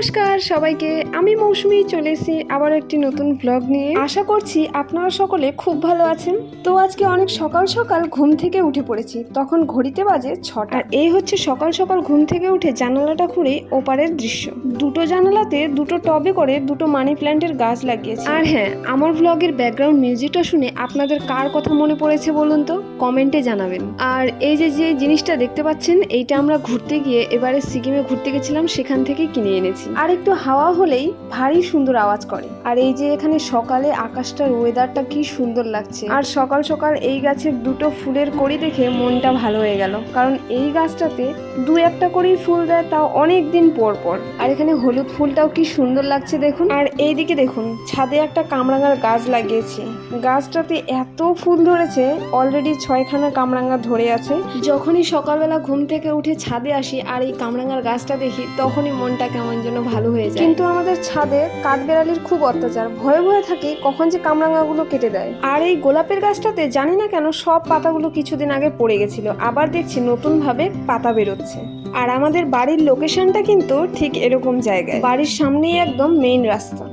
নমস্কার সবাইকে। আমি মৌসুমি, চলে এসেছি আবার একটি নতুন ব্লগ নিয়ে। আশা করছি আপনারা সকলে খুব ভালো আছেন। তো আজকে অনেক সকাল সকাল ঘুম থেকে উঠে পড়েছি। তখন ঘড়িতে বাজে ছটা। আর এই হচ্ছে সকাল সকাল ঘুম থেকে উঠে জানালাটা খুঁড়ে ওপারের দৃশ্য। দুটো জানালাতে দুটো টবে করে দুটো মানি প্ল্যান্টের গাছ লাগিয়েছি। আর হ্যাঁ আমার ব্লগের ব্যাকগ্রাউন্ড মিউজিকটা শুনে আপনাদের কার কথা মনে পড়েছে বলুন তো? কমেন্টে জানাবেন। আর এই যে যে জিনিসটা দেখতে পাচ্ছেন, এইটা আমরা ঘুরতে গিয়ে এবারে সিকিমে ঘুরতে গেছিলাম, সেখান থেকে কিনে এনেছি। আর একটু হাওয়া হলেই ভারী সুন্দর আওয়াজ করে। আর এই যে এখানে সকালে আকাশটার ওয়েদারটা কি সুন্দর লাগছে। আর সকাল সকাল এই গাছের দুটো ফুলের কড়ি দেখে মনটা ভালো হয়ে গেল। কারণ এই গাছটাতে দু একটা করেই ফুল দেয়, তাও অনেক দিন পর পর। আর এখানে হলুদ ফুলটাও কি সুন্দর লাগছে দেখুন। আর এইদিকে দেখুন, ছাদে একটা কামরাঙার গাছ লাগিয়েছি। গাছটাতে এত ফুল ধরেছে অলরেডি ছয়খানা কামরাঙা ধরে আছে। যখনই সকালবেলা ঘুম থেকে উঠে ছাদে আসি আর এই কামরাঙার গাছটা দেখি তখনই মনটা কেমন যেন ভালো হয়ে যায়। কিন্তু আমাদের ছাদে কাঠবেড়ালির খুব অত্যাচার। ভয়ে ভয়ে থাকি কখন যে কামরাঙাগুলো কেটে দেয়। আর এই গোলাপের গাছটাতে জানি না কেন সব পাতাগুলো কিছুদিন আগে পড়ে গেছিল। আবার দেখছি নতুন ভাবে পাতা বেরোচ্ছে। আর আমাদের বাড়ির লোকেশনটা কিন্তু ঠিক এরকম জায়গায়। বাড়ির সামনেই একদম মেইন রাস্তা।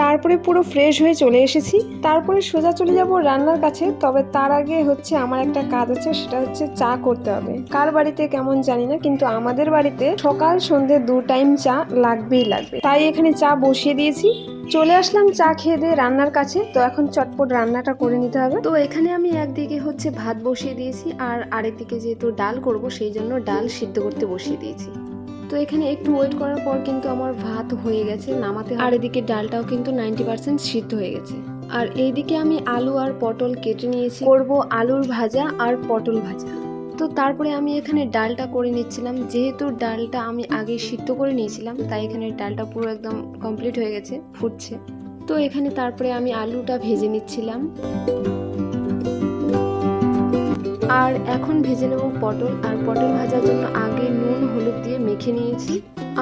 তারপরে পুরো ফ্রেশ হয়ে চলে এসেছি। তারপরে সোজা চলে যাব রান্নার কাছে, তবে তার আগে হচ্ছে আমার একটা কাজ আছে, সেটা হচ্ছে চা করতে হবে। কার বাড়িতে কেমন জানি না, কিন্তু আমাদের বাড়িতে সকাল সন্ধে দু টাইম চা লাগবেই লাগবে। তাই এখানে চা বসিয়ে দিয়েছি। চলে আসলাম চা খেয়ে দিয়ে রান্নার কাছে, তো এখন চটপট রান্নাটা করে নিতে হবে। তো এখানে আমি একদিকে হচ্ছে ভাত বসিয়ে দিয়েছি, আর আরেকদিকে যেহেতু ডাল করব, সেই জন্য ডাল সিদ্ধ করতে বসিয়ে দিয়েছি। তো এখানে একটু ওয়েট করার পর কিন্তু আমার ভাত হয়ে গেছে নামাতে আর এদিকে ডালটাও কিন্তু নাইনটি পার্সেন্ট সিদ্ধ হয়ে গেছে। আর এইদিকে আমি আলু আর পটল কেটে নিয়েছি। করব আলুর ভাজা আর পটল ভাজা। তো তারপরে আমি এখানে ডালটা করে নিচ্ছিলাম। যেহেতু ডালটা আমি আগে সিদ্ধ করে নিয়েছিলাম তাই এখানে ডালটা পুরো একদম কমপ্লিট হয়ে গেছে ফুটছে। তো এখানে তারপরে আমি আলুটা ভেজে নিচ্ছিলাম। আর এখন ভেজে নেব পটল, আর পটল ভাজার জন্য আগে নুন, হলুদ দিয়ে মেখে নিয়েছি।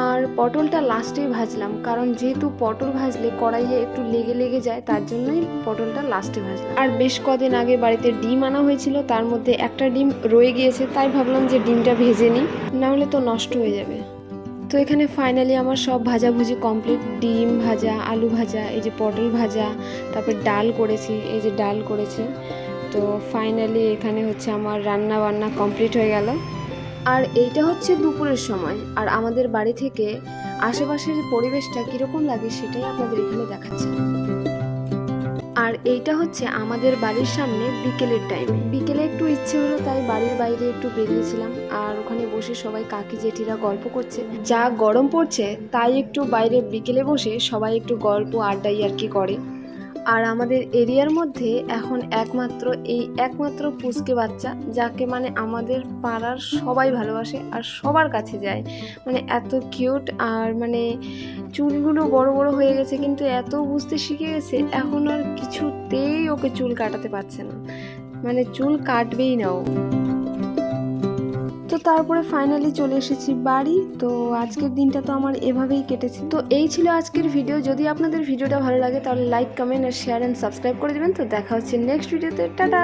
আর পটলটা লাস্টেই ভাজলাম, কারণ যেহেতু পটল ভাজলে কড়াইয়ে একটু লেগে লেগে যায়, তার জন্যই পটলটা লাস্টে ভাজলাম। আর বেশ কদিন আগে বাড়িতে ডিম আনা হয়েছিল, তার মধ্যে একটা ডিম রয়ে গিয়েছে, তাই ভাবলাম যে ডিমটা ভেজে নিই নাহলে তো নষ্ট হয়ে যাবে। তো এখানে ফাইনালি আমার সব ভাজাভুজি কমপ্লিট ডিম ভাজা, আলু ভাজা, এই যে পটল ভাজা, তারপর ডাল করেছি, এই যে ডাল করেছি। তো ফাইনালি এখানে হচ্ছে আমার রান্না বান্না কমপ্লিট হয়ে গেল। আর এইটা হচ্ছে দুপুরের সময়। আর আমাদের বাড়ি থেকে আশেপাশের পরিবেশটা কীরকম লাগে সেটাই আপনাদের এখানে দেখাচ্ছে। আর এইটা হচ্ছে আমাদের বাড়ির সামনে বিকেলের টাইমে বিকেলে একটু ইচ্ছে হলো তাই বাড়ির বাইরে একটু বেরিয়েছিলাম। আর ওখানে বসে সবাই কাকি জেঠিরা গল্প করছে। যা গরম পড়ছে তাই একটু বাইরে বিকেলে বসে সবাই একটু গল্প আড্ডাই আর কি করে। আর আমাদের এরিয়ার মধ্যে এখন একমাত্র, এই একমাত্র পুচকে বাচ্চা, যাকে মানে আমাদের পাড়ার সবাই ভালোবাসে আর সবার কাছে যায়। মানে এত কিউট আর মানে চুলগুলো বড় বড় হয়ে গেছে, কিন্তু এত বুঝতে শিখে গেছে, এখন আর কিছুতেই ওকে চুল কাটাতে পারছে না। মানে চুল কাটবেই না ও। তারপরে ফাইনালি চলে এসেছি বাড়ি, তো আজকের দিনটা তো আমার এভাবেই কেটেছে। তো এই ছিল আজকের ভিডিও যদি আপনাদের ভিডিওটা ভালো লাগে, তাহলে লাইক কমেন্ট আর শেয়ার অ্যান্ড সাবস্ক্রাইব করে দেবেন। তো দেখা হচ্ছে নেক্সট ভিডিওতে টাটা!